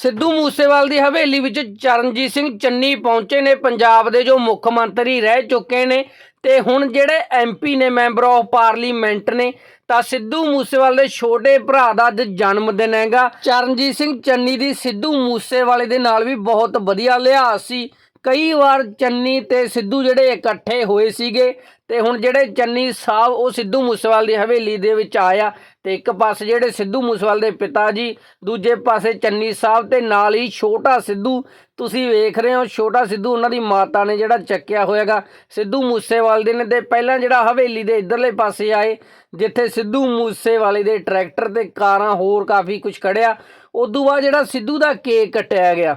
ਸਿੱਧੂ ਮੂਸੇਵਾਲ ਦੀ ਹਵੇਲੀ ਵਿੱਚ ਚਰਨਜੀਤ ਸਿੰਘ ਚੰਨੀ ਪਹੁੰਚੇ ਨੇ। ਪੰਜਾਬ ਦੇ ਜੋ ਮੁੱਖ ਮੰਤਰੀ ਰਹਿ ਚੁੱਕੇ ਨੇ ਤੇ ਹੁਣ ਜਿਹੜੇ ਐਮਪੀ ਨੇ, ਮੈਂਬਰ ਆਫ ਪਾਰਲੀਮੈਂਟ ਨੇ, ਤਾਂ ਸਿੱਧੂ ਮੂਸੇਵਾਲ ਦੇ ਛੋਟੇ ਭਰਾ ਦਾ ਅੱਜ ਜਨਮ ਦਿਨ ਹੈਗਾ। ਚਰਨਜੀਤ ਸਿੰਘ ਚੰਨੀ ਦੀ ਸਿੱਧੂ ਮੂਸੇਵਾਲੇ ਦੇ ਨਾਲ ਵੀ ਬਹੁਤ ਵਧੀਆ ਲਿਹਾਜ਼ ਸੀ। ਕਈ ਵਾਰ ਚੰਨੀ ਤੇ ਸਿੱਧੂ ਜਿਹੜੇ ਇਕੱਠੇ ਹੋਏ ਸੀਗੇ ਤੇ ਹੁਣ ਜਿਹੜੇ ਚੰਨੀ ਸਾਹਿਬ, ਉਹ ਸਿੱਧੂ ਮੂਸੇਵਾਲ ਦੀ ਹਵੇਲੀ ਦੇ ਵਿੱਚ ਆਇਆ ਤੇ ਇੱਕ ਪਾਸੇ ਜਿਹੜੇ ਸਿੱਧੂ ਮੂਸੇਵਾਲ ਦੇ ਪਿਤਾ ਜੀ, ਦੂਜੇ ਪਾਸੇ ਚੰਨੀ ਸਾਹਿਬ ਤੇ ਨਾਲ ਹੀ ਛੋਟਾ ਸਿੱਧੂ। ਤੁਸੀਂ ਵੇਖ ਰਹੇ ਹੋ, ਛੋਟਾ ਸਿੱਧੂ ਉਹਨਾਂ ਦੀ ਮਾਤਾ ਨੇ ਜਿਹੜਾ ਚੱਕਿਆ ਹੋਇਆਗਾ। ਸਿੱਧੂ ਮੂਸੇਵਾਲ ਦੇ ਨੇ ਤੇ ਪਹਿਲਾਂ ਜਿਹੜਾ ਹਵੇਲੀ ਦੇ ਇਧਰਲੇ ਪਾਸੇ ਆਏ, ਜਿੱਥੇ ਸਿੱਧੂ ਮੂਸੇਵਾਲੇ ਦੇ ਟਰੈਕਟਰ ਤੇ ਕਾਰਾਂ ਹੋਰ ਕਾਫੀ ਕੁਝ ਖੜਿਆ ਤੋਂ ਬਾਅਦ ਜਿਹੜਾ ਸਿੱਧੂ ਦਾ ਕੇਕ ਕੱਟਿਆ ਗਿਆ।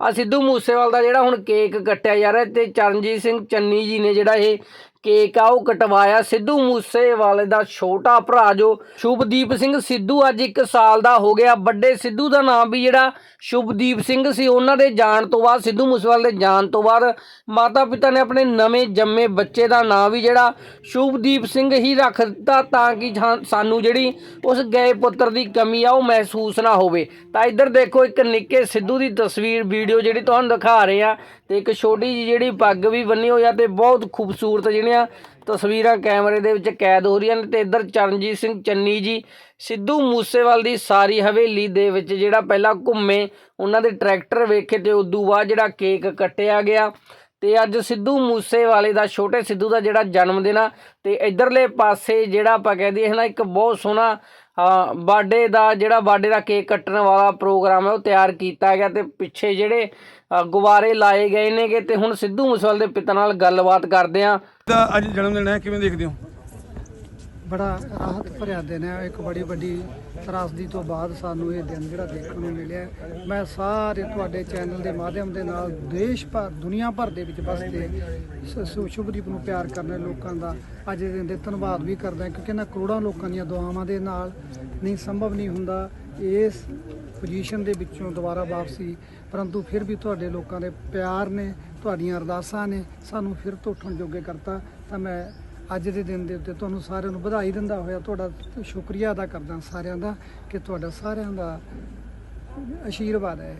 ਆ ਸਿੱਧੂ ਮੂਸੇਵਾਲ ਦਾ ਜਿਹੜਾ ਹੁਣ ਕੇਕ ਕੱਟਿਆ ਜਾ ਰਿਹਾ ਤੇ ਚਰਨਜੀਤ ਸਿੰਘ ਚੰਨੀ ਜੀ ਨੇ ਜਿਹੜਾ ਇਹ ਕੇਕ ਆ, ਉਹ ਕਟਵਾਇਆ। ਸਿੱਧੂ ਮੂਸੇਵਾਲੇ ਦਾ ਛੋਟਾ ਭਰਾ ਜੋ ਸ਼ੁਭਦੀਪ ਸਿੰਘ ਸਿੱਧੂ ਅੱਜ 1 ਸਾਲ ਦਾ ਹੋ ਗਿਆ। ਵੱਡੇ ਸਿੱਧੂ ਦਾ ਨਾਮ ਵੀ ਜਿਹੜਾ ਸ਼ੁਭਦੀਪ ਸਿੰਘ ਸੀ, ਉਹਨਾਂ ਦੇ ਜਾਣ ਤੋਂ ਬਾਅਦ, ਸਿੱਧੂ ਮੂਸੇਵਾਲੇ ਦੇ ਜਾਣ ਤੋਂ ਬਾਅਦ ਮਾਤਾ ਪਿਤਾ ਨੇ ਆਪਣੇ ਨਵੇਂ ਜੰਮੇ ਬੱਚੇ ਦਾ ਨਾਮ ਵੀ ਜਿਹੜਾ ਸ਼ੁਭਦੀਪ ਸਿੰਘ ਹੀ ਰੱਖ ਦਿੱਤਾ ਤਾਂ ਕਿ ਸਾਨੂੰ ਜਿਹੜੀ ਉਸ ਗਏ ਪੁੱਤਰ ਦੀ ਕਮੀ ਆ, ਉਹ ਮਹਿਸੂਸ ਨਾ ਹੋਵੇ। ਤਾਂ ਇੱਧਰ ਦੇਖੋ, ਇੱਕ ਨਿੱਕੇ ਸਿੱਧੂ ਦੀ ਤਸਵੀਰ, ਵੀਡੀਓ ਜਿਹੜੀ ਤੁਹਾਨੂੰ ਦਿਖਾ ਰਹੇ ਆ ਤੇ ਇੱਕ ਛੋਟੀ ਜਿਹੀ ਜਿਹੜੀ ਪੱਗ ਵੀ ਬੰਨੀ ਹੋਈ ਆ ਤੇ ਬਹੁਤ ਖੂਬਸੂਰਤ ਜਿਹੜੀ ਜਿਹੜੀਆਂ ਤਸਵੀਰਾਂ ਕੈਮਰੇ ਦੇ ਵਿੱਚ ਕੈਦ ਹੋ ਰਹੀਆਂ ਨੇ ਤੇ ਇੱਧਰ ਚਰਨਜੀਤ ਸਿੰਘ ਚੰਨੀ ਜੀ, ਸਿੱਧੂ ਮੂਸੇਵਾਲ ਦੀ ਸਾਰੀ ਹਵੇਲੀ ਦੇ ਵਿੱਚ ਜਿਹੜਾ ਪਹਿਲਾਂ ਘੁੰਮੇ, ਉਹਨਾਂ ਦੇ ਟਰੈਕਟਰ ਵੇਖੇ ਤੇ ਉਦੋਂ ਬਾਅਦ ਜਿਹੜਾ ਕੇਕ ਕੱਟਿਆ ਗਿਆ। ਤੇ ਅੱਜ ਸਿੱਧੂ ਮੂਸੇਵਾਲੇ ਦਾ, ਛੋਟੇ ਸਿੱਧੂ ਦਾ ਜਿਹੜਾ ਜਨਮ ਦਿਨ ਆ, ਤੇ ਇਧਰਲੇ ਪਾਸੇ ਜਿਹੜਾ ਆਪਾਂ ਕਹਿ ਦਈਏ ਹੈ ਨਾ, ਇੱਕ ਬਹੁਤ ਸੋਹਣਾ ਬਰਥਡੇ ਦਾ ਜਿਹੜਾ ਬਰਥਡੇ ਦਾ ਕੇਕ ਕੱਟਣ ਵਾਲਾ ਪ੍ਰੋਗਰਾਮ ਹੈ, ਉਹ ਤਿਆਰ ਕੀਤਾ ਗਿਆ ਤੇ ਪਿੱਛੇ ਜਿਹੜੇ ਗੁਬਾਰੇ ਲਾਏ ਗਏ ਨੇਗੇ ਤੇ ਹੁਣ ਸਿੱਧੂ ਮੂਸੇਵਾਲੇ ਦੇ ਪਿਤਾ ਨਾਲ ਗੱਲਬਾਤ ਕਰਦੇ ਆ ਅੱਜ ਜਨਮ ਦਿਨ ਹੈ, ਕਿਵੇਂ ਦੇਖਦੇ ਹੋ? ਬੜਾ ਰਾਹਤ ਭਰਿਆ ਦਿਨ ਹੈ। ਇੱਕ ਬੜੀ ਵੱਡੀ ਤਰਾਸਦੀ ਤੋਂ ਬਾਅਦ ਸਾਨੂੰ ਇਹ ਦਿਨ ਜਿਹੜਾ ਦੇਖਣ ਨੂੰ ਮਿਲਿਆ ਮੈਂ ਸਾਰੇ ਤੁਹਾਡੇ ਚੈਨਲ ਦੇ ਮਾਧਿਅਮ ਦੇ ਨਾਲ ਦੇਸ਼ ਭਰ, ਦੁਨੀਆ ਭਰ ਦੇ ਵਿੱਚ ਵਸਦੇ ਸ਼ੁਭਦੀਪ ਨੂੰ ਪਿਆਰ ਕਰਨ ਲੋਕਾਂ ਦਾ ਅੱਜ ਦੇ ਦਿਨ ਦੇ ਧੰਨਵਾਦ ਵੀ ਕਰਦਾ ਕਿਉਂਕਿ ਇਹਨਾਂ ਕਰੋੜਾਂ ਲੋਕਾਂ ਦੀਆਂ ਦੁਆਵਾਂ ਦੇ ਨਾਲ ਨਹੀਂ ਸੰਭਵ ਨਹੀਂ ਹੁੰਦਾ। ਇਸ ਪੋਜੀਸ਼ਨ ਦੇ ਵਿੱਚੋਂ ਦੁਬਾਰਾ ਵਾਪਸੀ, ਪਰੰਤੂ ਫਿਰ ਵੀ ਤੁਹਾਡੇ ਲੋਕਾਂ ਦੇ ਪਿਆਰ ਨੇ, ਤੁਹਾਡੀਆਂ ਅਰਦਾਸਾਂ ਨੇ ਸਾਨੂੰ ਫਿਰ ਤੋਂ ਉੱਠਣ ਜੋਗੇ ਕਰਤਾ ਤਾਂ ਮੈਂ ਅੱਜ ਦੇ ਦਿਨ ਦੇ ਉੱਤੇ ਤੁਹਾਨੂੰ ਸਾਰਿਆਂ ਨੂੰ ਵਧਾਈ ਦਿੰਦਾ ਹੋਇਆ ਤੁਹਾਡਾ ਸ਼ੁਕਰੀਆ ਅਦਾ ਕਰਦਾ ਸਾਰਿਆਂ ਦਾ ਕਿ ਤੁਹਾਡਾ ਸਾਰਿਆਂ ਦਾ ਆਸ਼ੀਰਵਾਦ ਹੈ।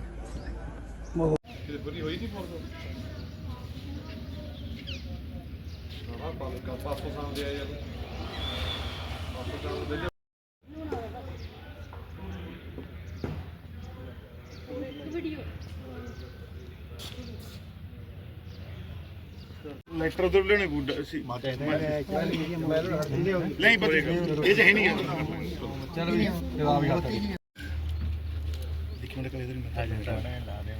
ਲੈਟਰ ਉਧਰ ਲੈਣੇ ਬੁੱਢਾ ਸੀ ਨਹੀਂ ਪਤਾ ਇਹ ਚ ਹੈ ਨਹੀਂ ਚਲੋ ਜੀ ਜਵਾਬ ਹੀ ਕਰਤਾ ਇੱਕ ਮਿੰਟ ਕਰ ਇਧਰ ਮੈਂ ਲਾ ਦੇ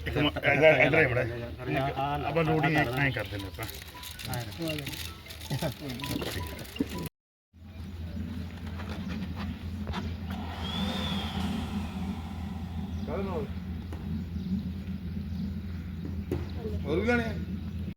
ਇੱਕ ਇਧਰ ਇਧਰ ਬੜਾ। ਆਪਾਂ ਲੋਡਿੰਗ ਐਂ ਕਰ ਦਿੰਦੇ ਆਪਾਂ। ਹੋਰ। ਵੀ ਲੈਣੇ